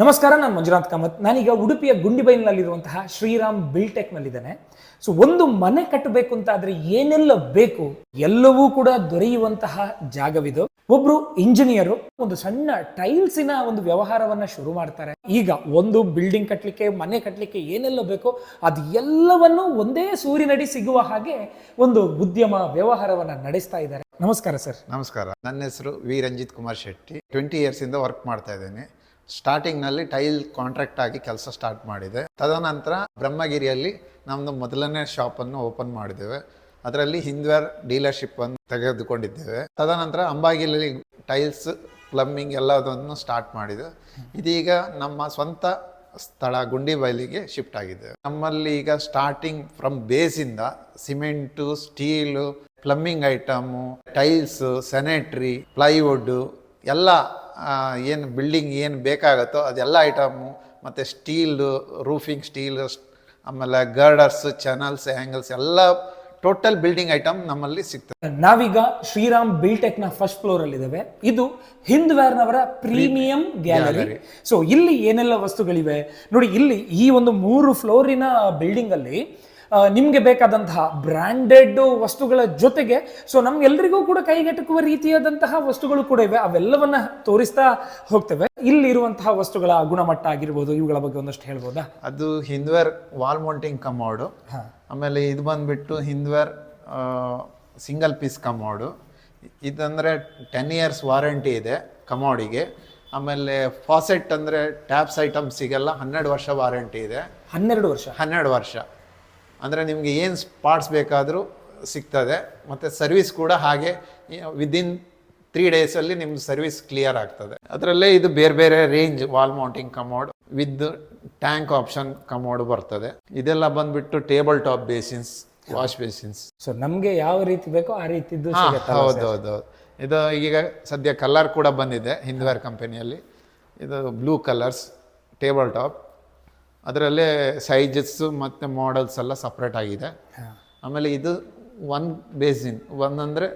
ನಮಸ್ಕಾರ, ನಾನು ಮಂಜುನಾಥ್ ಕಾಮತ್. ನಾನೀಗ ಉಡುಪಿಯ ಗುಂಡಿಬೈಲ್ನಲ್ಲಿರುವಂತಹ ಶ್ರೀರಾಮ್ ಬಿಲ್ಟೆಕ್ ನಲ್ಲಿದ್ದೇನೆ ಸೊ ಒಂದು ಮನೆ ಕಟ್ಟಬೇಕು ಅಂತ ಆದ್ರೆ ಏನೆಲ್ಲ ಬೇಕು ಎಲ್ಲವೂ ಕೂಡ ದೊರೆಯುವಂತಹ ಜಾಗವಿದು. ಒಬ್ರು ಇಂಜಿನಿಯರು, ಒಂದು ಸಣ್ಣ ಟೈಲ್ಸಿನ ಒಂದು ವ್ಯವಹಾರವನ್ನ ಶುರು ಮಾಡ್ತಾರೆ. ಈಗ ಒಂದು ಬಿಲ್ಡಿಂಗ್ ಕಟ್ಟಲಿಕ್ಕೆ ಮನೆ ಕಟ್ಟಲಿಕ್ಕೆ ಏನೆಲ್ಲ ಬೇಕೋ ಅದು ಎಲ್ಲವನ್ನು ಒಂದೇ ಸೂರಿನಡಿ ಸಿಗುವ ಹಾಗೆ ಒಂದು ಉದ್ಯಮ ವ್ಯವಹಾರವನ್ನ ನಡೆಸ್ತಾ ಇದ್ದಾರೆ. ನಮಸ್ಕಾರ ಸರ್. ನಮಸ್ಕಾರ. ನನ್ನ ಹೆಸರು V. Ranjith Kumar Shetty. Twenty years ಇಂದ ವರ್ಕ್ ಮಾಡ್ತಾ ಇದ್ದೇನೆ. ಸ್ಟಾರ್ಟಿಂಗ್ನಲ್ಲಿ ಟೈಲ್ ಕಾಂಟ್ರಾಕ್ಟ್ ಆಗಿ ಕೆಲಸ ಸ್ಟಾರ್ಟ್ ಮಾಡಿದೆ. ತದನಂತರ ಬ್ರಹ್ಮಗಿರಿಯಲ್ಲಿ ನಮ್ಮದು ಮೊದಲನೇ ಶಾಪನ್ನು ಓಪನ್ ಮಾಡಿದ್ದೇವೆ. ಅದರಲ್ಲಿ ಹಿಂದ್ವೇರ್ ಡೀಲರ್ಶಿಪ್ ಅನ್ನು ತೆಗೆದುಕೊಂಡಿದ್ದೇವೆ. ತದನಂತರ ಅಂಬಾಗಿಲಲ್ಲಿ ಟೈಲ್ಸ್ ಪ್ಲಂಬಿಂಗ್ ಎಲ್ಲದನ್ನು ಸ್ಟಾರ್ಟ್ ಮಾಡಿದೆ. ಇದೀಗ ನಮ್ಮ ಸ್ವಂತ ಸ್ಥಳ ಗುಂಡಿಬೈಲಿಗೆ ಶಿಫ್ಟ್ ಆಗಿದೆ. ನಮ್ಮಲ್ಲಿ ಈಗ starting from ಬೇಸಿಂದ cement, steel plumbing item, tiles sanitary plywood ಎಲ್ಲ ಏನು ಬಿಲ್ಡಿಂಗ್ ಏನು ಬೇಕಾಗುತ್ತೋ ಅದೆಲ್ಲ ಐಟಮು ಮತ್ತು ಸ್ಟೀಲು ರೂಫಿಂಗ್ ಸ್ಟೀಲ್ ಆಮೇಲೆ ಗರ್ಡರ್ಸ್ ಚಾನಲ್ಸ್ ಆ್ಯಂಗಲ್ಸ್ ಎಲ್ಲ ಟೋಟಲ್ ಬಿಲ್ಡಿಂಗ್ ಐಟಮ್ ನಮ್ಮಲ್ಲಿ ಸಿಗ್ತದೆ. ನಾವೀಗ ಶ್ರೀರಾಮ್ ಬಿಲ್ಟೆಕ್ನ ಫಸ್ಟ್ ಫ್ಲೋರ್ ಅಲ್ಲಿ ಇದಾವೆ ಇದು ಹಿಂದ್ವೇರ್ ನವರ ಪ್ರೀಮಿಯಂ ಗ್ಯಾಲರಿ ಸೊ ಇಲ್ಲಿ ಏನೆಲ್ಲ ವಸ್ತುಗಳಿವೆ? ನೋಡಿ ಇಲ್ಲಿ ಈ ಒಂದು ಮೂರು ಫ್ಲೋರಿನ ಬಿಲ್ಡಿಂಗ್ ಅಲ್ಲಿ ನಿಮ್ಗೆ ಬೇಕಾದಂತಹ ಬ್ರ್ಯಾಂಡೆಡ್ ವಸ್ತುಗಳ ಜೊತೆಗೆ ಸೊ ನಮ್ಗೆಲ್ರಿಗೂ ಕೂಡ ಕೈಗೆಟಕುವ ರೀತಿಯಾದಂತಹ ವಸ್ತುಗಳು ಕೂಡ ಇವೆ. ಅವೆಲ್ಲವನ್ನ ತೋರಿಸ್ತಾ ಹೋಗ್ತೇವೆ. ಇಲ್ಲಿರುವಂತಹ ವಸ್ತುಗಳ ಗುಣಮಟ್ಟ ಆಗಿರ್ಬೋದು ಇವುಗಳ ಬಗ್ಗೆ ಒಂದಷ್ಟು ಹೇಳ್ಬೋದಾ? ಅದು ಹಿಂದ್ವೇರ್ ವಾಲ್ ಮೌಂಟಿಂಗ್ ಕಮೋಡು ಆಮೇಲೆ ಇದು ಬಂದ್ಬಿಟ್ಟು ಹಿಂದ್ವೇರ್ ಸಿಂಗಲ್ ಪೀಸ್ ಕಮೋಡು ಇದಂದರೆ ಟೆನ್ ಇಯರ್ಸ್ ವಾರಂಟಿ ಇದೆ ಕಮೋಡಿಗೆ ಆಮೇಲೆ ಫಾಸೆಟ್ ಅಂದರೆ ಟ್ಯಾಪ್ಸ್ ಐಟಮ್ಸಿಗೆಲ್ಲ ಹನ್ನೆರಡು ವರ್ಷ ವಾರಂಟಿ ಇದೆ. ಹನ್ನೆರಡು ವರ್ಷ. ಹನ್ನೆರಡು ವರ್ಷ. ಅಂದರೆ ನಿಮಗೆ ಏನು ಸ್ಪಾಟ್ಸ್ ಬೇಕಾದರೂ ಸಿಗ್ತದೆ ಮತ್ತು ಸರ್ವಿಸ್ ಕೂಡ ಹಾಗೆ ವಿದಿನ್ ತ್ರೀ ಡೇಸಲ್ಲಿ ನಿಮ್ಮ ಸರ್ವಿಸ್ ಕ್ಲಿಯರ್ ಆಗ್ತದೆ. ಅದರಲ್ಲೇ ಇದು ಬೇರೆ ಬೇರೆ range wall mounting commode with tank option commode ಬರ್ತದೆ. ಇದೆಲ್ಲ ಬಂದ್ಬಿಟ್ಟು table top basins wash basins so ನಮಗೆ ಯಾವ ರೀತಿ ಬೇಕೋ ಆ ರೀತಿ ಹೌದು ಹೌದು. ಇದು ಈಗ ಸದ್ಯ ಕಲರ್ ಕೂಡ ಬಂದಿದೆ ಹಿಂದ್ವೇರ್ ಕಂಪನಿಯಲ್ಲಿ ಇದು ಬ್ಲೂ ಕಲರ್ಸ್ ಟೇಬಲ್ ಟಾಪ್ ಅದರಲ್ಲೇ ಸೈಜಸ್ ಮತ್ತು ಮಾಡಲ್ಸ್ ಎಲ್ಲ ಸಪ್ರೇಟ್ ಆಗಿದೆ. ಆಮೇಲೆ ಇದು ಒನ್ ಬೇಸಿನ್ ಒನ್ ಅಂದರೆ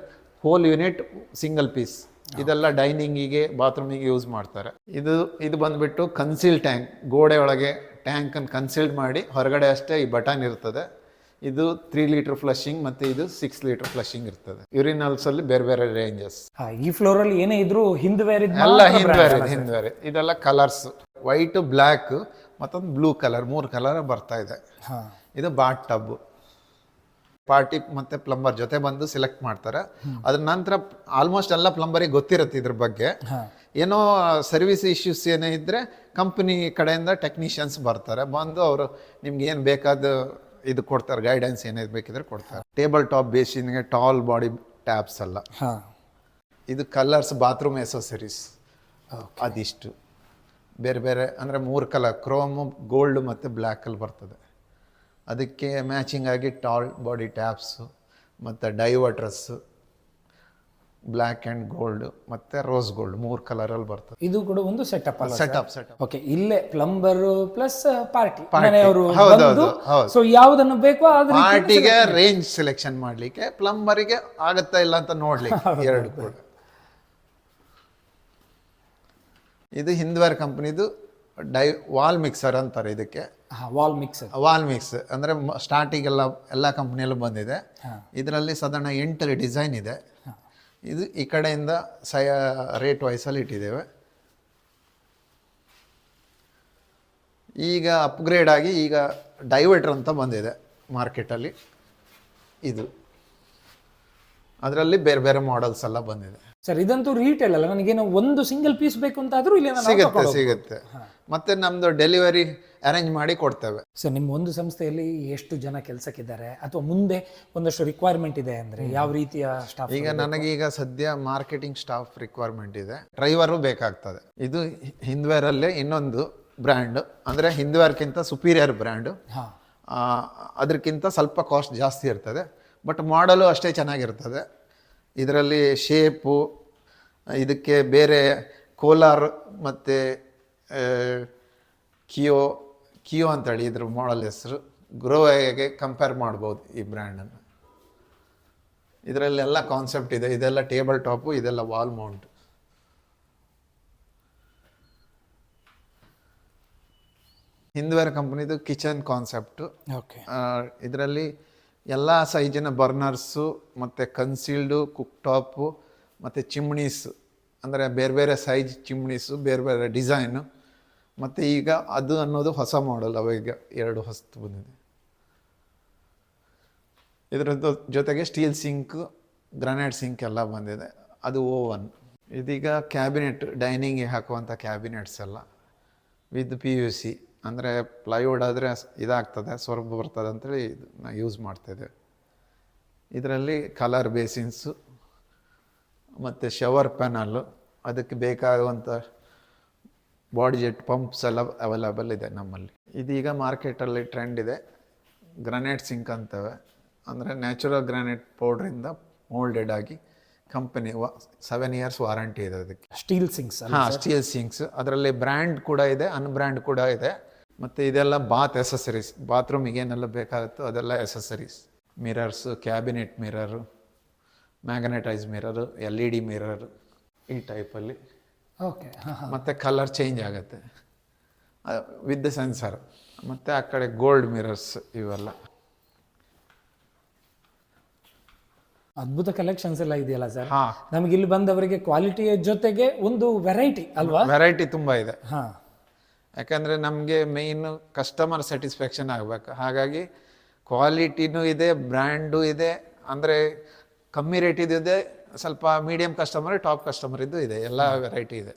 ಹೋಲ್ ಯೂನಿಟ್ ಸಿಂಗಲ್ ಪೀಸ್ ಇದೆಲ್ಲ ಡೈನಿಂಗಿಗೆ ಬಾತ್ರೂಮಿಗೆ ಯೂಸ್ ಮಾಡ್ತಾರೆ. ಇದು ಇದು ಬಂದ್ಬಿಟ್ಟು ಕನ್ಸೀಲ್ ಟ್ಯಾಂಕ್ ಗೋಡೆ ಒಳಗೆ ಟ್ಯಾಂಕನ್ನು ಕನ್ಸೀಲ್ಡ್ ಮಾಡಿ ಹೊರಗಡೆ ಅಷ್ಟೇ ಈ ಬಟನ್ ಇರ್ತದೆ. ಇದು ತ್ರೀ ಲೀಟರ್ ಫ್ಲಶಿಂಗ್ ಮತ್ತು ಇದು ಸಿಕ್ಸ್ ಲೀಟರ್ ಫ್ಲಶಿಂಗ್ ಇರ್ತದೆ. ಯುರಿನಲ್ಸ್ ಅಲ್ಲಿ ಬೇರೆ ಬೇರೆ ರೇಂಜಸ್ ಈ ಫ್ಲೋರ್ ಅಲ್ಲಿ ಏನೇ ಇದ್ರು ಇದ್ ಎಲ್ಲ ಹಿಂದ್ ಇದೆಲ್ಲ ಕಲರ್ಸ್ ವೈಟ್ ಬ್ಲ್ಯಾಕ್ ಮತ್ತೊಂದು ಬ್ಲೂ ಕಲರ್ ಮೂರು ಕಲರ್ ಬರ್ತಾ ಇದೆ. ಹಾ. ಇದು ಬಾಟ್ ಟಬ್ ಪಾರ್ಟಿ ಮತ್ತೆ ಪ್ಲಂಬರ್ ಜೊತೆ ಬಂದು ಸೆಲೆಕ್ಟ್ ಮಾಡ್ತಾರೆ. ಅದ್ರ ನಂತರ ಆಲ್ಮೋಸ್ಟ್ ಎಲ್ಲ ಪ್ಲಂಬರಿಗೆ ಗೊತ್ತಿರುತ್ತೆ ಇದ್ರ ಬಗ್ಗೆ. ಹಾ. ಏನೋ ಸರ್ವಿಸ್ ಇಶ್ಯೂಸ್ ಏನೇ ಇದ್ರೆ ಕಂಪನಿ ಕಡೆಯಿಂದ ಟೆಕ್ನಿಷಿಯನ್ಸ್ ಬರ್ತಾರೆ. ಬಂದು ಅವರು ನಿಮ್ಗೆ ಏನು ಬೇಕಾದ ಇದು ಕೊಡ್ತಾರೆ ಗೈಡೆನ್ಸ್ ಏನೇನು ಬೇಕಿದ್ರೆ ಕೊಡ್ತಾರೆ. ಟೇಬಲ್ ಟಾಪ್ ಬೇಸಿನ್ಗೆ ಟಾಲ್ ಬಾಡಿ ಟ್ಯಾಪ್ಸ್ ಅಲ್ಲ ಹಾ. ಇದು ಕಲರ್ಸ್ ಬಾತ್ರೂಮ್ ಎಸೋಸರೀಸ್ ಅದಿಷ್ಟು. ಬೇರೆ ಬೇರೆ ಅಂದರೆ ಮೂರು ಕಲರ್ ಕ್ರೋಮು ಗೋಲ್ಡು ಮತ್ತು ಬ್ಲ್ಯಾಕಲ್ಲಿ ಬರ್ತದೆ. ಅದಕ್ಕೆ ಮ್ಯಾಚಿಂಗ್ ಆಗಿ ಟಾಲ್ ಬಾಡಿ ಟ್ಯಾಪ್ಸು ಮತ್ತು ಡೈವರ್ಟ್ರಸ್ಸು ಬ್ಲ್ಯಾಕ್ ಆ್ಯಂಡ್ ಗೋಲ್ಡ್ ಮತ್ತು ರೋಸ್ ಗೋಲ್ಡ್ ಮೂರು ಕಲರಲ್ಲಿ ಬರ್ತದೆ. ಇದು ಕೂಡ ಒಂದು setup set setup setup okay ಇಲ್ಲೇ ಪ್ಲಂಬರ್ ಪ್ಲಸ್ ಪಾರ್ಟಿ. ಮನೆಯವರು ಹೌದು. ಸೊ ಯಾವುದನ್ನು ಬೇಕೋ ಅದು ಪಾರ್ಟಿಗೆ ರೇಂಜ್ ಸೆಲೆಕ್ಷನ್ ಮಾಡಲಿಕ್ಕೆ ಪ್ಲಂಬರಿಗೆ ಆಗುತ್ತಾ ಇಲ್ಲ ಅಂತ ನೋಡ್ಲಿಕ್ಕೆ ಎರಡು ಕೂಡ. ಇದು ಹಿಂದ್ವೇರ್ ಕಂಪ್ನಿದು ಡೈ ವಾಲ್ ಮಿಕ್ಸರ್ ಅಂತಾರೆ ಇದಕ್ಕೆ. Wall mixer. ವಾಲ್ ಮಿಕ್ಸ್ ಅಂದರೆ ಸ್ಟಾರ್ಟಿಂಗ್ ಎಲ್ಲ ಎಲ್ಲ ಕಂಪ್ನಿಯಲ್ಲೂ ಬಂದಿದೆ. ಇದರಲ್ಲಿ ಸಾಧಾರಣ ಎಂಟು ಡಿಸೈನ್ ಇದೆ. ಇದು ಈ ಕಡೆಯಿಂದ ಸಯ ರೇಟ್ ವೈಸಲ್ಲಿ ಇಟ್ಟಿದ್ದೇವೆ. ಈಗ ಅಪ್ಗ್ರೇಡ್ ಆಗಿ ಈಗ ಡೈವರ್ಟರ್ ಅಂತ ಬಂದಿದೆ ಮಾರ್ಕೆಟಲ್ಲಿ. ಇದು. ಅದರಲ್ಲಿ ಬೇರೆ ಬೇರೆ ಮಾಡೆಲ್ಸ್ ಎಲ್ಲ ಬಂದಿದೆ. ಸರ್ ಇದಂತೂ ರೀಟೇಲ್ ಅಲ್ಲ ನನಗೇನು ಒಂದು ಸಿಂಗಲ್ ಪೀಸ್ ಬೇಕು ಅಂತ ಆದ್ರೂ ಇಲ್ಲಿ ನಾನು ಸಿಗುತ್ತೆ ಸಿಗುತ್ತೆ. ಮತ್ತೆ ನಮ್ದು ಡೆಲಿವರಿ ಅರೇಂಜ್ ಮಾಡಿ ಕೊಡ್ತೇವೆ. ಸರ್ ನಿಮ್ಮ ಒಂದು ಸಂಸ್ಥೆಯಲ್ಲಿ ಎಷ್ಟು ಜನ ಕೆಲಸಕ್ಕಿದ್ದಾರೆ? ಅಥವಾ ಮುಂದೆ ಒಂದಷ್ಟು ರಿಕ್ವೈರ್ಮೆಂಟ್ ಇದೆ ಅಂದ್ರೆ ಯಾವ ರೀತಿಯ ಸ್ಟಾಫ್ ಈಗ ನನಗೀಗ ಸದ್ಯ ಮಾರ್ಕೆಟಿಂಗ್ ಸ್ಟಾಫ್ ರಿಕ್ವೈರ್ಮೆಂಟ್ ಇದೆ. ಡ್ರೈವರು ಬೇಕಾಗ್ತದೆ. ಇದು ಹಿಂದ್ವೇರಲ್ಲೇ ಇನ್ನೊಂದು ಬ್ರ್ಯಾಂಡ್ ಅಂದರೆ ಹಿಂದ್ವೇರ್ಕ್ಕಿಂತ ಸುಪೀರಿಯರ್ ಬ್ರ್ಯಾಂಡು ಹಾಂ. ಅದಕ್ಕಿಂತ ಸ್ವಲ್ಪ ಕಾಸ್ಟ್ ಜಾಸ್ತಿ ಇರ್ತದೆ. ಬಟ್ ಮಾಡಲು ಅಷ್ಟೇ ಚೆನ್ನಾಗಿರ್ತದೆ. ಇದರಲ್ಲಿ ಶೇಪು ಇದಕ್ಕೆ ಬೇರೆ ಕೋಲಾರ್ ಮತ್ತು ಕಿಯೋ ಕಿಯೋ ಅಂತೇಳಿ ಇದ್ರ ಮಾಡಲ್ ಹೆಸರು. ಗ್ರೋಗೆ ಕಂಪೇರ್ ಮಾಡ್ಬೋದು ಈ ಬ್ರ್ಯಾಂಡನ್ನು ಇದರಲ್ಲೆಲ್ಲ ಕಾನ್ಸೆಪ್ಟ್ ಇದೆ. ಇದೆಲ್ಲ ಟೇಬಲ್ ಟಾಪು ಇದೆಲ್ಲ ವಾಲ್ ಮೌಂಟ್ ಹಿಂದ್ವೇರ್ ಕಂಪ್ನಿದು ಕಿಚನ್ ಕಾನ್ಸೆಪ್ಟು ಓಕೆ ಇದರಲ್ಲಿ ಎಲ್ಲ ಸೈಜಿನ ಬರ್ನರ್ಸು, ಮತ್ತು ಕನ್ಸೀಲ್ಡು ಕುಕ್ ಟಾಪು ಮತ್ತು ಚಿಮ್ನೀಸ್. ಅಂದರೆ ಬೇರೆ ಬೇರೆ ಸೈಜ್ ಚಿಮ್ಣೀಸು ಬೇರೆ ಬೇರೆ ಡಿಸೈನು. ಮತ್ತು ಈಗ ಅದು ಅನ್ನೋದು ಹೊಸ ಮಾಡೆಲ್ ಅವಾಗ ಎರಡು ಹೊಸ್ತು ಬಂದಿದೆ. ಇದರದ್ದು ಜೊತೆಗೆ ಸ್ಟೀಲ್ ಸಿಂಕ್ ಗ್ರಾನೈಟ್ ಸಿಂಕ್ ಎಲ್ಲ ಬಂದಿದೆ. ಅದು ಓವನ್ ಇದೀಗ ಕ್ಯಾಬಿನೆಟ್ ಡೈನಿಂಗಿಗೆ ಹಾಕುವಂಥ ಕ್ಯಾಬಿನೆಟ್ಸ್ ಎಲ್ಲ ವಿತ್ ಪಿ ಯು ಸಿ ಅಂದರೆ ಪ್ಲೈವುಡ್ ಆದರೆ ಇದಾಗ್ತದೆ ಸ್ವರ್ಗ ಬರ್ತದೆ ಅಂತೇಳಿ ಇದನ್ನ ಯೂಸ್ ಮಾಡ್ತಿದ್ದೇವೆ ಇದರಲ್ಲಿ ಕಲರ್ ಬೇಸಿನ್ಸು ಮತ್ತು ಶವರ್ ಪ್ಯಾನಲ್ಲು ಅದಕ್ಕೆ ಬೇಕಾಗುವಂಥ ಬಾಡಿ ಜೆಟ್ ಪಂಪ್ಸ್ ಎಲ್ಲ ಅವೈಲಬಲ್ ಇದೆ ನಮ್ಮಲ್ಲಿ. ಇದೀಗ ಮಾರ್ಕೆಟಲ್ಲಿ ಟ್ರೆಂಡ್ ಇದೆ. ಗ್ರಾನೈಟ್ ಸಿಂಕ್ ಅಂತವೆ. ಅಂದರೆ ನ್ಯಾಚುರಲ್ ಗ್ರಾನೈಟ್ ಪೌಡ್ರಿಂದ ಮೋಲ್ಡೆಡ್ ಆಗಿ ಕಂಪನಿ ಸೆವೆನ್ ಇಯರ್ಸ್ ವಾರಂಟಿ ಇದೆ ಅದಕ್ಕೆ. ಸ್ಟೀಲ್ ಸಿಂಕ್ಸ್ ಹಾಂ ಸ್ಟೀಲ್ ಸಿಂಕ್ಸ್ ಅದರಲ್ಲಿ ಬ್ರ್ಯಾಂಡ್ ಕೂಡ ಇದೆ ಅನ್ಬ್ರ್ಯಾಂಡ್ ಕೂಡ ಇದೆ. ಮತ್ತು ಇದೆಲ್ಲ ಬಾತ್ ಎಸಸರೀಸ್ ಬಾತ್ರೂಮಿಗೆ ಏನೆಲ್ಲ ಬೇಕಾಗುತ್ತೋ ಅದೆಲ್ಲ accessories mirrors cabinet mirror magnetise mirror L E D mirror ಈ ಟೈಪಲ್ಲಿ ಓಕೆ ಮತ್ತು ಕಲರ್ ಚೇಂಜ್ ಆಗುತ್ತೆ. ವಿತ್ ಸೆನ್ಸರ್ ಮತ್ತು ಆ ಕಡೆ ಗೋಲ್ಡ್ ಮಿರರ್ಸ್ ಇವೆಲ್ಲ. ಅದ್ಭುತ ಕಲೆಕ್ಷನ್ಸ್ ಎಲ್ಲ ಇದೆಯಲ್ಲ ಸರ್ ನಮಗೆ ನಮ್ಗೆ ಇಲ್ಲಿ ಬಂದವರಿಗೆ ಕ್ವಾಲಿಟಿಯ ಜೊತೆಗೆ ಒಂದು ವೆರೈಟಿ ಅಲ್ವಾ? ವೆರೈಟಿ ತುಂಬ ಇದೆ. ಹಾ. ಯಾಕಂದರೆ ನಮಗೆ ಮೇಯ್ನು ಕಸ್ಟಮರ್ ಸ್ಯಾಟಿಸ್ಫ್ಯಾಕ್ಷನ್ ಆಗಬೇಕು. ಹಾಗಾಗಿ ಕ್ವಾಲಿಟಿನೂ ಇದೆ ಬ್ರ್ಯಾಂಡು ಇದೆ ಅಂದರೆ ಕಮ್ಮಿ ರೇಟಿದು ಇದೆ ಸ್ವಲ್ಪ ಮೀಡಿಯಂ ಕಸ್ಟಮರ್ ಟಾಪ್ ಕಸ್ಟಮರ್ ಇದ್ದು ಇದೆ ಎಲ್ಲ ವೆರೈಟಿ ಇದೆ.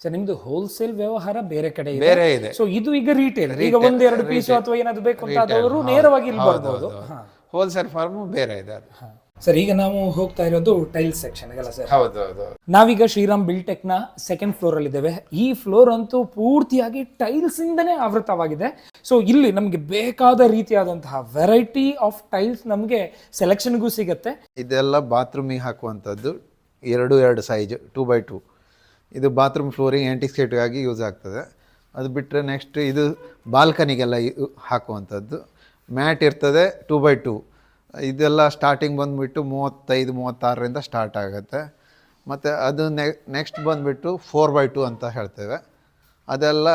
ಸರ್ ನಿಮ್ದು ಹೋಲ್ಸೇಲ್ ವ್ಯವಹಾರ ಬೇರೆ ಕಡೆ ಇದೆ. ಬೇರೆ ಇದೆ. ಸೊ ಇದು ಈಗ ರಿಟೇಲ್ ಈಗ ಒಂದೆರಡು ಪೀಸ್ ಅಥವಾ ಏನಾದ್ರು ಬೇಕು ಅಂತ ಆದವರು ನೇರವಾಗಿ ಇಲ್ಲಿ ಬರ್ಬೋದು ಹೋಲ್ಸೇಲ್ ಫಾರ್ಮು ಬೇರೆ ಇದೆ ಅದು. ಸರ್ ಈಗ ನಾವು ಹೋಗ್ತಾ ಇರೋದು ಟೈಲ್ ಸೆಕ್ಷನ್ ಅಲ್ಲ ಸರ್ ಹೌದು ಹೌದು ನಾವೀಗ ಶ್ರೀರಾಮ್ ಬಿಲ್ಟೆಕ್ನ ಸೆಕೆಂಡ್ ಫ್ಲೋರ್ ಅಲ್ಲಿ ಇದ್ದೇವೆ. ಈ ಫ್ಲೋರ್ ಅಂತೂ ಪೂರ್ತಿಯಾಗಿ ಟೈಲ್ಸ್ ಇಂದನೇ ಆವೃತವಾಗಿದೆ ಸೊ ಇಲ್ಲಿ ನಮಗೆ ಬೇಕಾದ ರೀತಿಯಾದಂತಹ ವೆರೈಟಿ ಆಫ್ ಟೈಲ್ಸ್ ನಮಗೆ ಸೆಲೆಕ್ಷನ್ಗೂ ಸಿಗುತ್ತೆ. ಇದೆಲ್ಲ ಬಾತ್ರೂಮಿಗೆ ಹಾಕುವಂಥದ್ದು ಎರಡು ಎರಡು ಸೈಜ್ ಟೂ ಬೈ ಟೂ ಇದು ಬಾತ್ರೂಮ್ ಫ್ಲೋರಿಂಗ್ ಆ್ಯಂಟಿಸ್ಕೇಟ್ಗಾಗಿ ಯೂಸ್ ಆಗ್ತದೆ. ಅದು ಬಿಟ್ಟರೆ ನೆಕ್ಸ್ಟ್ ಇದು ಬಾಲ್ಕನಿಗೆಲ್ಲ ಯು- ಹಾಕುವಂಥದ್ದು. ಮ್ಯಾಟ್ ಇರ್ತದೆ ಟೂ ಬೈ ಟೂ ಇದೆಲ್ಲ ಸ್ಟಾರ್ಟಿಂಗ್ ಬಂದುಬಿಟ್ಟು ಮೂವತ್ತೈದು, ಮೂವತ್ತಾರರಿಂದ ಸ್ಟಾರ್ಟ್ ಆಗುತ್ತೆ. ಮತ್ತು ಅದು ನೆಕ್ಸ್ಟ್ ಬಂದುಬಿಟ್ಟು ಫೋರ್ ಬೈ ಟು ಅಂತ ಹೇಳ್ತೇವೆ. ಅದೆಲ್ಲ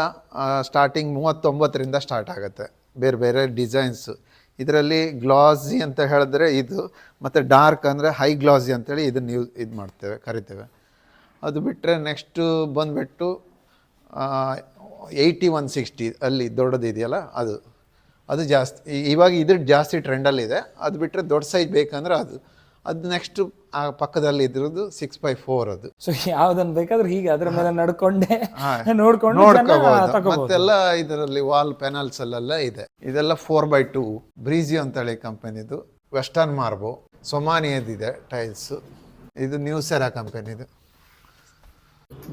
ಸ್ಟಾರ್ಟಿಂಗ್ ಮೂವತ್ತೊಂಬತ್ತರಿಂದ ಸ್ಟಾರ್ಟ್ ಆಗುತ್ತೆ. ಬೇರೆ ಬೇರೆ ಡಿಸೈನ್ಸು ಇದರಲ್ಲಿ ಗ್ಲಾಸಿ ಅಂತ ಹೇಳಿದ್ರೆ ಇದು, ಮತ್ತು ಡಾರ್ಕ್ ಅಂದರೆ ಹೈ ಗ್ಲಾಸಿ ಅಂತೇಳಿ ಇದನ್ನು ಯೂಸ್ ಇದು ಮಾಡ್ತೇವೆ, ಕರಿತೇವೆ. ಅದು ಬಿಟ್ಟರೆ ನೆಕ್ಸ್ಟು ಬಂದುಬಿಟ್ಟು ಏಯ್ಟಿ ಒನ್ ಸಿಕ್ಸ್ಟಿ ಅಲ್ಲಿ ದೊಡ್ಡದಿದೆಯಲ್ಲ ಅದು. ಅದು ಜಾಸ್ತಿ ಇವಾಗ ಇದು ಜಾಸ್ತಿ ಟ್ರೆಂಡಲ್ಲಿದೆ ಅದು ಬಿಟ್ಟರೆ ದೊಡ್ಡ ಸೈಜ್ ಬೇಕಂದ್ರೆ ಅದು. ಅದು ನೆಕ್ಸ್ಟ್ ಆ ಪಕ್ಕದಲ್ಲಿ ಇದ್ರದ್ದು ಸಿಕ್ಸ್ ಬೈ ಫೋರ್ ಅದು. ಸೊ ಯಾವ್ದನ್ ಬೇಕಾದ್ರೆ ಹೀಗೆ ಅದ್ರ ಮೇಲೆ ನಡ್ಕೊಂಡೆ. ನೋಡ್ಕೊಂಡು ಮತ್ತೆಲ್ಲ ಇದರಲ್ಲಿ ವಾಲ್ ಪ್ಯಾನಲ್ಸ್ ಅಲ್ಲೆಲ್ಲ ಇದೆ. ಇದೆಲ್ಲ ಫೋರ್ ಬೈ ಟೂ ಬ್ರೀಜಿ ಅಂತೇಳಿ ಕಂಪನಿದು ವೆಸ್ಟರ್ನ್ ಮಾರ್ಬೋ ಸೊಮಾನಿಯದಿದೆ ಟೈಲ್ಸ್ ಇದು ನ್ಯೂ ಸೆರಾ ಕಂಪನಿದು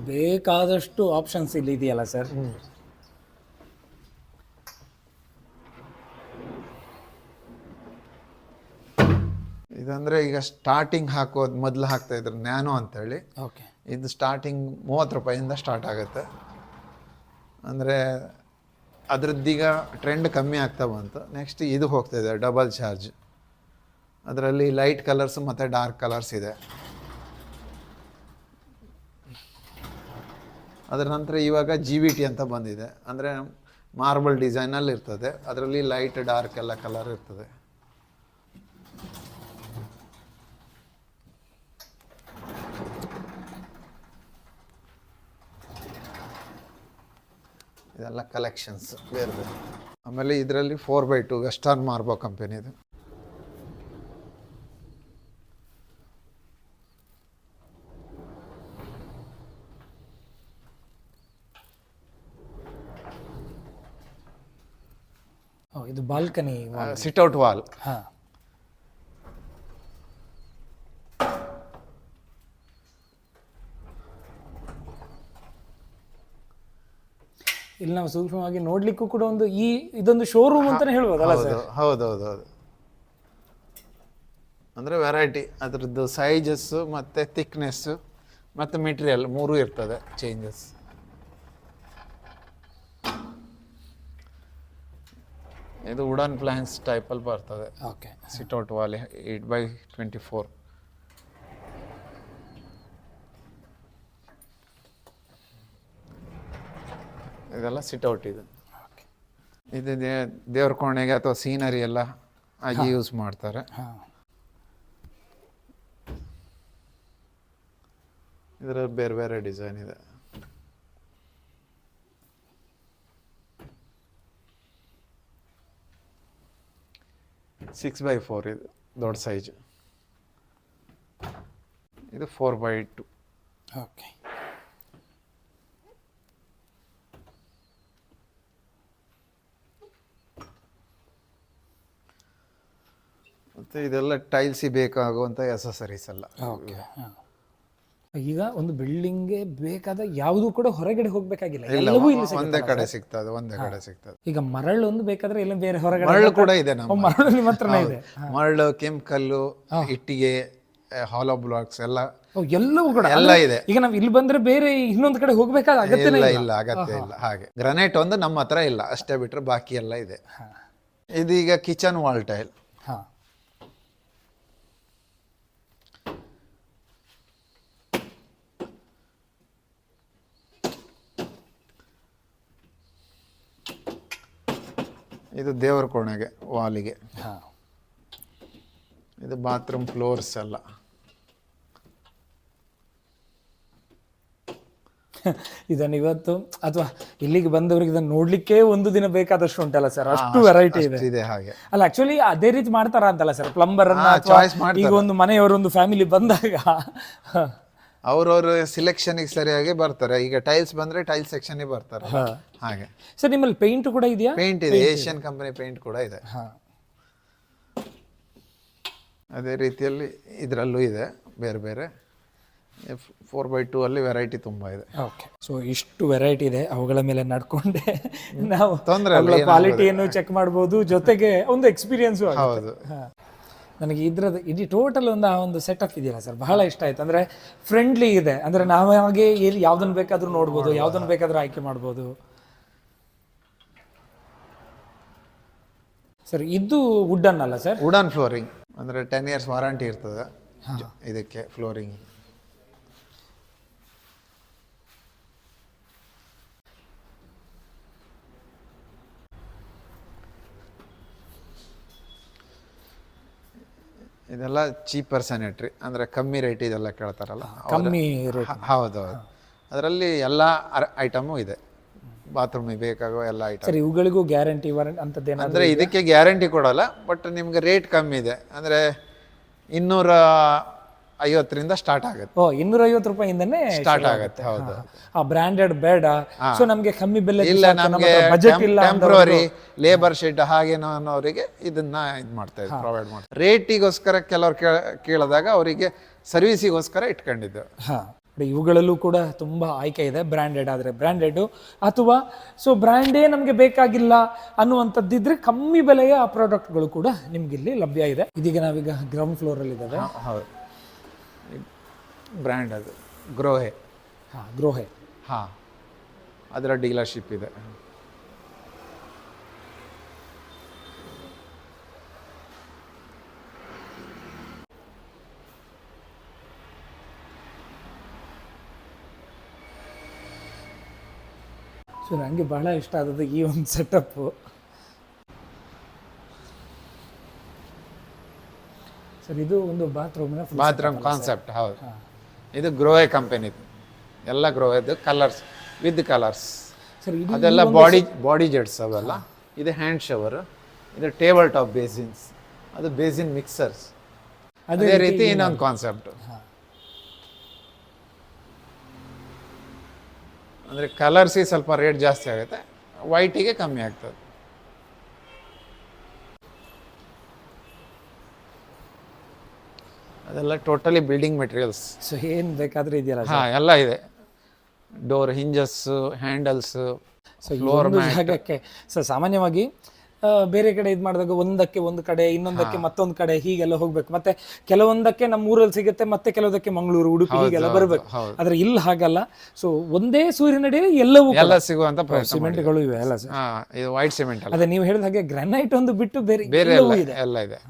ಬೇಕಾದಷ್ಟು ಆಪ್ಷನ್ಸ್ ಇಲ್ಲಿ ಇದೆಯಲ್ಲ ಸರ್ ಇದಂದ್ರೆ ಈಗ ಸ್ಟಾರ್ಟಿಂಗ್ ಹಾಕೋದು ಮೊದಲು ಹಾಕ್ತಾ ಇದ್ರು ನ್ಯಾನೋ ಅಂತೇಳಿ. ಓಕೆ ಇದು ಸ್ಟಾರ್ಟಿಂಗ್ ಮೂವತ್ತು ರೂಪಾಯಿಂದ ಸ್ಟಾರ್ಟ್ ಆಗುತ್ತೆ. ಅಂದರೆ ಅದರದ್ದೀಗ ಟ್ರೆಂಡ್ ಕಮ್ಮಿ ಆಗ್ತಾ ಬಂತು. ನೆಕ್ಸ್ಟ್ ಇದು ಹೋಗ್ತಾ ಇದೆ ಡಬಲ್ ಚಾರ್ಜ್ ಅದರಲ್ಲಿ ಲೈಟ್ ಕಲರ್ಸ್ ಮತ್ತು ಡಾರ್ಕ್ ಕಲರ್ಸ್ ಇದೆ. ಅದರ ನಂತರ ಇವಾಗ ಜಿ ವಿ ಟಿ ಅಂತ ಬಂದಿದೆ. ಅಂದರೆ ಮಾರ್ಬಲ್ ಡಿಸೈನಲ್ಲಿ ಇರ್ತದೆ ಅದರಲ್ಲಿ ಲೈಟ್ ಡಾರ್ಕ್ ಎಲ್ಲ ಕಲರ್ ಇರ್ತದೆ. ಇದೆಲ್ಲ ಕಲೆಕ್ಷನ್ಸ್ ಬೇರೆ ಬೇರೆ. ಆಮೇಲೆ ಇದರಲ್ಲಿ ಫೋರ್ ಬೈ ಟು ವೆಸ್ಟರ್ನ್ ಮಾರ್ಬೋ ಕಂಪೆನಿದು ಇದು. ಬಾಲ್ಕನಿ ಸಿಟ್ಔಟ್ ವಾಲ್ ಹಾ. ಇಲ್ಲಿ ನಾವು ಸೂಕ್ಷ್ಮವಾಗಿ ನೋಡ್ಲಿಕ್ಕೂ ಕೂಡ ಒಂದು ಈ ಇದೊಂದು ಶೋರೂಮ್ ಅಂತಾನೆ ಹೇಳ್ಬೋದಲ್ಲ ಸರ್? ಹೌದು ಹೌದೌದು ಹೌದು ಅಂದರೆ ವೆರೈಟಿ ಅದರದ್ದು ಸೈಜಸ್ಸು ಮತ್ತು ಥಿಕ್ನೆಸ್ಸು ಮತ್ತು ಮೆಟೀರಿಯಲ್ ಮೂರೂ ಇರ್ತದೆ ಚೇಂಜಸ್ ಇದು ವುಡನ್ ಪ್ಲ್ಯಾನ್ಸ್ ಟೈಪಲ್ಲಿ ಬರ್ತದೆ. ಓಕೆ ಸಿಟೌಟ್ ವಾಲಿ ಏಟ್ ಬೈ ಟ್ವೆಂಟಿ ಫೋರ್ ಇದೆಲ್ಲ ಸಿಟ್ಔಟ್ ಇದು. ಇದು ದೇವ್ರ ಕೋಣೆಗೆ ಅಥವಾ ಸೀನರಿ ಎಲ್ಲ ಆಗಿ ಯೂಸ್ ಮಾಡ್ತಾರೆ. ಇದರ ಇದರಲ್ಲಿ ಬೇರೆ ಬೇರೆ ಡಿಸೈನ್ ಇದೆ. ಸಿಕ್ಸ್ ಬೈ ಫೋರ್ ಇದು ದೊಡ್ಡ ಸೈಜ್ ಇದು ಫೋರ್ ಬೈ ಟು ಓಕೆ ಮತ್ತು ಇದೆಲ್ಲ ಟೈಲ್ಸಿ ಬೇಕಾಗುವಂಥ ಎಸಸರೀಸ್ ಎಲ್ಲ. ಓಕೆ ಈಗ ಒಂದು ಬಿಲ್ಡಿಂಗ್ಗೆ ಬೇಕಾದ ಯಾವುದು ಕೂಡ ಹೊರಗಡೆ ಹೋಗ್ಬೇಕಾಗಿಲ್ಲ. ಎಲ್ಲವೂ ಇಲ್ಲಿ ಒಂದೇ ಕಡೆ ಸಿಗ್ತದೆ ಒಂದೇ ಕಡೆ ಸಿಗ್ತದೆ. ಈಗ ಮರಳು ಒಂದು ಬೇಕಾದ್ರೆ ಇಲ್ಲ ಬೇರೆ ಹೊರಗಡೆ ಮರಳು ಕೂಡ ಇದೆ ನಮ್ಮ ಮರಳು ನಿಮ್ಮ ಹತ್ರನೇ ಇದೆ. ಮರಳು ಕೆಂಪು ಇಟ್ಟಿಗೆ ಹಾಲೋ ಬ್ಲಾಕ್ಸ್ ಎಲ್ಲ ಓ, ಎಲ್ಲವೂ ಕೂಡ. ಎಲ್ಲ ಇದೆ. ಈಗ ನಾವು ಇಲ್ಲಿ ಬಂದ್ರೆ ಬೇರೆ ಇನ್ನೊಂದು ಕಡೆ ಹೋಗ್ಬೇಕಾದ ಅಗತ್ಯ ಇಲ್ಲ ಇಲ್ಲ. ಇಲ್ಲ ಅಗತ್ಯ ಇಲ್ಲ. ಹಾಗೆ. ಗ್ರನೈಟ್ ಒಂದು ನಮ್ಮ ಹತ್ರ ಇಲ್ಲ. ಅಷ್ಟೇ ಬಿಟ್ರೆ ಬಾಕಿ ಎಲ್ಲ ಇದೆ. ಇದೀಗ ಕಿಚನ್ ವಾಲ್ ಟೈಲ್ ಹಾ. ಇದು ದೇವರ ಕೋಣೆಗೆ ವಾಲಿಗೆ. ಹಾ. ಇದು ಬಾತ್ರೂಮ್ ಫ್ಲೋರ್ಸ್ ಎಲ್ಲ. ಇದನ್ನು ಇವತ್ತು ಅಥವಾ ಇಲ್ಲಿಗೆ ಬಂದವರಿಗೆ ಇದನ್ನು ನೋಡ್ಲಿಕ್ಕೆ ಒಂದು ದಿನ ಬೇಕಾದಷ್ಟು ಉಂಟಲ್ಲ ಸರ್? ಅಷ್ಟು ವೆರೈಟಿ ಇದೆ. ಇದೆ ಹಾಗೆ. ಅಲ್ಲ ಆಕ್ಚುಲಿ ಅದೇ ರೀತಿ ಮಾಡ್ತಾರ ಅಂತಲ್ಲ ಸರ್ ಪ್ಲಂಬರ್ ಅನ್ನ ಚಾಯ್ಸ್ ಮಾಡ್ತಾರೆ. ಈಗ ಒಂದು ಮನೆಯವರು ಒಂದು ಫ್ಯಾಮಿಲಿ ಬಂದಾಗ. ಅವ್ರವ್ರ ಸಿಲೆಕ್ಷನ್ಗೆ ಸರಿಯಾಗಿ ಬರ್ತಾರೆ. ಈಗ ಟೈಲ್ಸ್ ಬಂದ್ರೆ ಟೈಲ್ಸ್ ಸೆಕ್ಷನ್ಗೆ ಬರ್ತಾರೆ. ಹಾಗೆ. ಸರ್ ನಿಮ್ಮಲ್ಲಿ ಪೇಂಟ್ ಕೂಡ ಇದೆಯಾ? ಪೇಂಟ್ ಇದೆ. ಏಷ್ಯನ್ ಕಂಪನಿ ಪೇಂಟ್ ಕೂಡ ಇದೆ. ಅದೇ ರೀತಿಯಲ್ಲಿ ಇದರಲ್ಲೂ ಇದೆ ಬೇರೆ ಬೇರೆ. ಫೋರ್ ಬೈ ಟೂ ಅಲ್ಲಿ ವೆರೈಟಿ ತುಂಬ ಇದೆ. ಓಕೆ ಸೊ ಇಷ್ಟು ವೆರೈಟಿ ಇದೆ ಅವುಗಳ ಮೇಲೆ ನಡ್ಕೊಂಡೆ ನಾವು ತೊಂದರೆ ಕ್ವಾಲಿಟಿಯನ್ನು ಚೆಕ್ ಮಾಡ್ಬೋದು ಜೊತೆಗೆ ಒಂದು ಎಕ್ಸ್ಪೀರಿಯನ್ಸು ಹೌದು. ನನಗೆ ಇದ್ರದ್ದು ಇಡೀ ಟೋಟಲ್ ಒಂದು ಆ ಒಂದು ಸೆಟಪ್ ಇದೆಯಲ್ಲ ಸರ್ ಬಹಳ ಇಷ್ಟ ಆಯ್ತು. ಅಂದ್ರೆ ಫ್ರೆಂಡ್ಲಿ ಇದೆ. ಅಂದ್ರೆ ನಾವಾಗೆ ಎಲ್ಲಿ ಯಾವುದನ್ನು ಬೇಕಾದರೂ ನೋಡ್ಬೋದು ಯಾವುದನ್ನು ಬೇಕಾದರೂ ಆಯ್ಕೆ ಮಾಡ್ಬೋದು. ಸರ್ ಇದು ವುಡನ್ ಅಲ್ಲ ಸರ್ ವುಡನ್ ಫ್ಲೋರಿಂಗ್ ಅಂದ್ರೆ ಟೆನ್ ಇಯರ್ಸ್ ವಾರಂಟಿ ಇರ್ತದೆ. ಇದಕ್ಕೆ ಫ್ಲೋರಿಂಗ್ ಇದೆಲ್ಲ ಚೀಪರ್ ಸ್ಯಾನಿಟ್ರಿ ಅಂದರೆ ಕಮ್ಮಿ ರೇಟ್ ಇದೆಲ್ಲ ಕೇಳ್ತಾರಲ್ಲ. ಕಮ್ಮಿ ಹೌದು ಹೌದು. ಅದರಲ್ಲಿ ಎಲ್ಲ ಐಟಮು ಇದೆ. ಬಾತ್ರೂಮ್ ಬೇಕಾಗುವ ಎಲ್ಲ ಐಟಮ್ ಸರಿ ಇವುಗಳಿಗೂ ಗ್ಯಾರಂಟಿ ವಾರಂಟಿ ಅಂತದ್ದೇನಾದ್ರು ಅಂದ್ರೆ ಇದಕ್ಕೆ ಗ್ಯಾರಂಟಿ ಕೊಡಲ್ಲ ಬಟ್ ನಿಮ್ಗೆ ರೇಟ್ ಕಮ್ಮಿ ಇದೆ. ಅಂದರೆ ಇನ್ನೂರ ಐವತ್ತರಿಂದ ಸ್ಟಾರ್ಟ್ ಆಗುತ್ತೆ. ಓ ಇನ್ನೂರ ಐವತ್ತು ರೂಪಾಯಿಂದನೇ ಸ್ಟಾರ್ಟ್ ಆಗುತ್ತೆ. ಹೌದು. ಆ ಬ್ರಾಂಡೆಡ್ ಬೇಡ. ಸೊ ನಮಗೆ ಕಮ್ಮಿ ಬೆಲೆ ಇಲ್ಲ ನಮಗೆ ಬಜೆಟ್ ಇಲ್ಲ ಟೆಂಪ್ರವರಿ ಲೇಬರ್ ಶೆಡ್ ಹಾಗೇನೋ ಅನ್ನೋರಿಗೆ ಇದನ್ನ ಇದು ಮಾಡ್ತಾ ಇದ್ರು ಪ್ರೊವೈಡ್ ಮಾಡ್ತಾರೆ ರೇಟಿಗೋಸ್ಕರ ಕೆಲವ್ರು ಕೇಳಿದಾಗ ಅವರಿಗೆ ಸರ್ವಿಸಿಗೋಸ್ಕರ ಇಟ್ಕೊಂಡಿದ್ದು. ಇವುಗಳಲ್ಲೂ ಕೂಡ ತುಂಬಾ ಆಯ್ಕೆ ಇದೆ ಬ್ರ್ಯಾಂಡೆಡ್ ಆದರೆ. ಬ್ರ್ಯಾಂಡೆಡ್ ಅಥವಾ ಸೊ ಬ್ರ್ಯಾಂಡೇ ನಮಗೆ ಬೇಕಾಗಿಲ್ಲ ಅನ್ನುವಂಥದ್ದಿದ್ರೆ ಕಮ್ಮಿ ಬೆಲೆಯ ಪ್ರಾಡಕ್ಟ್ಗಳು ಕೂಡ ನಿಮ್ಗೆ ಇಲ್ಲಿ ಲಭ್ಯ ಇದೆ. ಇದೀಗ ನಾವೀಗ ಗ್ರೌಂಡ್ ಫ್ಲೋರ್ ಅಲ್ಲಿ ಇದ್ದಾವೆ ಹೌದು. ಬ್ರ್ಯಾಂಡ್ ಅದು. ಗ್ರೋಹೆ. ಹಾಂ ಗ್ರೋಹೆ. ಹಾಂ ಅದರ ಡೀಲರ್ಶಿಪ್ ಇದೆ. ಸೊ ನನಗೆ ಬಹಳ ಇಷ್ಟ ಆದದ್ದು ಈ ಒಂದು ಸೆಟಪ್ಪು ಸರ್ ಇದು ಒಂದು ಬಾತ್ರೂಮಿನ ಬಾತ್ರೂಮ್ ಕಾನ್ಸೆಪ್ಟ್ ಹೌದು. ಇದು ಗ್ರೋಹೆ ಕಂಪೆನಿದು ಎಲ್ಲ ಗ್ರೋಹೆದು ಕಲರ್ಸ್ ವಿತ್ ಕಲರ್ಸ್. ಅದೆಲ್ಲ ಬಾಡಿ ಬಾಡಿ ಜೆಟ್ಸ್ ಅವೆಲ್ಲ. ಇದು ಹ್ಯಾಂಡ್ ಶವರ್ ಇದು ಟೇಬಲ್ ಟಾಪ್ ಬೇಸಿನ್ಸ್ ಅದು ಬೇಸಿನ್ ಮಿಕ್ಸರ್ಸ್. ಅದೇ ರೀತಿ ಇನ್ನೊಂದು ಕಾನ್ಸೆಪ್ಟ್. ಅಂದರೆ ಕಲರ್ಸಿಗೆ ಸ್ವಲ್ಪ ರೇಟ್ ಜಾಸ್ತಿ ಆಗುತ್ತೆ ವೈಟಿಗೆ ಕಮ್ಮಿ ಆಗ್ತದೆ. ಅದೆಲ್ಲ ಟೋಟಲಿ ಬಿಲ್ಡಿಂಗ್ ಮೆಟೀರಿಯಲ್ಸ್ ಸೊ ಏನು ಬೇಕಾದರೂ ಇದೆಯಲ್ಲ ಹಾಂ ಎಲ್ಲ ಇದೆ. Door hinges handles so floor ಜಾಗಕ್ಕೆ ಸೊ ಸಾಮಾನ್ಯವಾಗಿ ಬೇರೆ ಕಡೆ ಇದು ಮಾಡಿದಾಗ ಒಂದಕ್ಕೆ ಒಂದು ಕಡೆ ಇನ್ನೊಂದಕ್ಕೆ ಮತ್ತೊಂದು ಕಡೆ ಹೀಗೆಲ್ಲ ಹೋಗ್ಬೇಕು. ಮತ್ತೆ ಕೆಲವೊಂದಕ್ಕೆ ನಮ್ಮ ಊರಲ್ಲಿ ಸಿಗುತ್ತೆ ಮತ್ತೆ ಕೆಲವೊಂದಕ್ಕೆ ಮಂಗಳೂರು ಉಡುಪಿ ಹೀಗೆಲ್ಲ ಬರಬೇಕು. ಆದ್ರೆ ಇಲ್ಲಿ ಹಾಗಲ್ಲ. ಸೊ ಒಂದೇ ಸೂರ್ಯನಡಿಯಲ್ಲಿ ಎಲ್ಲವೂ ಎಲ್ಲ ಸಿಗುವಂತ ಸಿಮೆಂಟ್ಗಳು ಇವೆ ಅಲ್ಲ ಸರ್ ಇದು ವೈಟ್ ಸಿಮೆಂಟ್ ಅಲ್ಲ. ಅದೇ ನೀವು ಹೇಳಿದ ಹಾಗೆ ಗ್ರಾನೈಟ್ ಒಂದು ಬಿಟ್ಟು ಬೇರೆ ಬೇರೆ ಎಲ್ಲ ಇದೆ. ಎಲ್ಲ ಇದೆ.